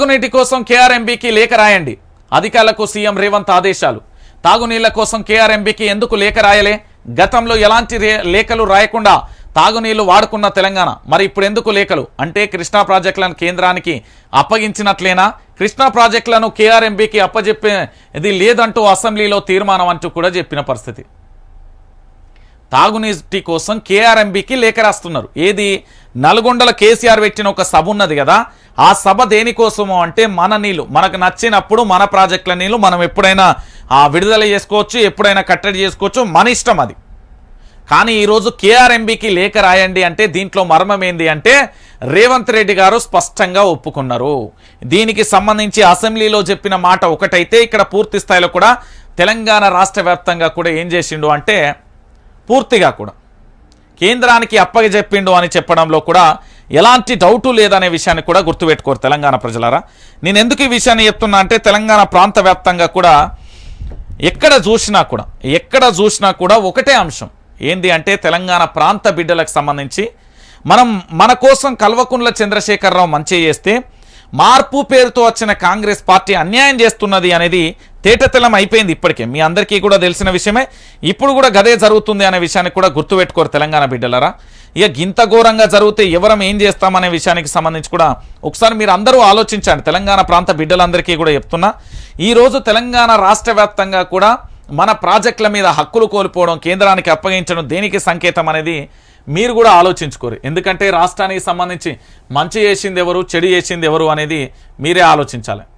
తాగునీటి కోసం కేఆర్ఎంబీకి లేఖ రాయండి. అధికారులకు సీఎం రేవంత్ ఆదేశాలు. తాగునీళ్ళ కోసం కేఆర్ఎంబీకి ఎందుకు లేఖ రాయలే? గతంలో ఎలాంటి లేఖలు రాయకుండా తాగునీళ్ళు వాడుకున్న తెలంగాణ. మరి ఇప్పుడు ఎందుకు లేఖలు? అంటే కృష్ణా ప్రాజెక్టులను కేంద్రానికి అప్పగించినట్లేనా? కృష్ణా ప్రాజెక్టులను కేఆర్ఎంబీకి అప్పజెప్పేది లేదంటూ అసెంబ్లీలో తీర్మానం అంటూ కూడా చెప్పిన పరిస్థితి. తాగునీటి కోసం కేఆర్ఎంబికి లేఖ రాస్తున్నారు. ఏది? నల్గొండల కేసీఆర్ పెట్టిన ఒక సభ ఉన్నది కదా ఆ సభ దేనికోసము అంటే మన నీళ్ళు మనకు నచ్చినప్పుడు మన ప్రాజెక్టుల నీళ్ళు మనం ఎప్పుడైనా ఆ విడుదల చేసుకోవచ్చు ఎప్పుడైనా కట్టడి చేసుకోవచ్చు మన ఇష్టం అది. కానీ ఈరోజు కేఆర్ఎంబికి లేఖ రాయండి అంటే దీంట్లో మర్మం ఏంది అంటే రేవంత్ రెడ్డి గారు స్పష్టంగా ఒప్పుకున్నారు. దీనికి సంబంధించి అసెంబ్లీలో చెప్పిన మాట ఒకటైతే ఇక్కడ పూర్తి స్థాయిలో కూడా తెలంగాణ రాష్ట్ర కూడా ఏం చేసిండు అంటే పూర్తిగా కూడా. కేంద్రానికి అప్పగజెప్పిండు అని చెప్పడంలో కూడా ఎలాంటి డౌటు లేదనే విషయాన్ని కూడా గుర్తుపెట్టుకోరు తెలంగాణ ప్రజలారా. నేను ఎందుకు ఈ విషయాన్ని చెప్తున్నా అంటే తెలంగాణ ప్రాంత వ్యాప్తంగా కూడా ఎక్కడ చూసినా కూడా ఎక్కడ చూసినా కూడా ఒకటే అంశం. ఏంది అంటే తెలంగాణ ప్రాంత బిడ్డలకు సంబంధించి మనం మన కోసం కల్వకుంట్ల చంద్రశేఖరరావు మంచి చేస్తే మార్పు పేరుతో వచ్చిన కాంగ్రెస్ పార్టీ అన్యాయం చేస్తున్నది అనేది తేటతెల్లం అయిపోయింది ఇప్పటికే. మీ అందరికీ కూడా తెలిసిన విషయమే. ఇప్పుడు కూడా గదే జరుగుతుంది అనే విషయాన్ని కూడా గుర్తుపెట్టుకోరు తెలంగాణ బిడ్డలరా. ఇక గింత ఘోరంగా జరిగితే ఎవరం ఏం చేస్తామనే విషయానికి సంబంధించి కూడా ఒకసారి మీరు అందరూ ఆలోచించండి. తెలంగాణ ప్రాంత బిడ్డలందరికీ కూడా చెప్తున్నా. ఈరోజు తెలంగాణ రాష్ట్ర వ్యాప్తంగా కూడా మన ప్రాజెక్టుల మీద హక్కులు కోల్పోవడం కేంద్రానికి అప్పగించడం దేనికి సంకేతం అనేది మీరు కూడా ఆలోచించుకోరు. ఎందుకంటే రాష్ట్రానికి సంబంధించి మంచి చేసింది ఎవరు చెడు చేసింది ఎవరు అనేది మీరే ఆలోచించాలి.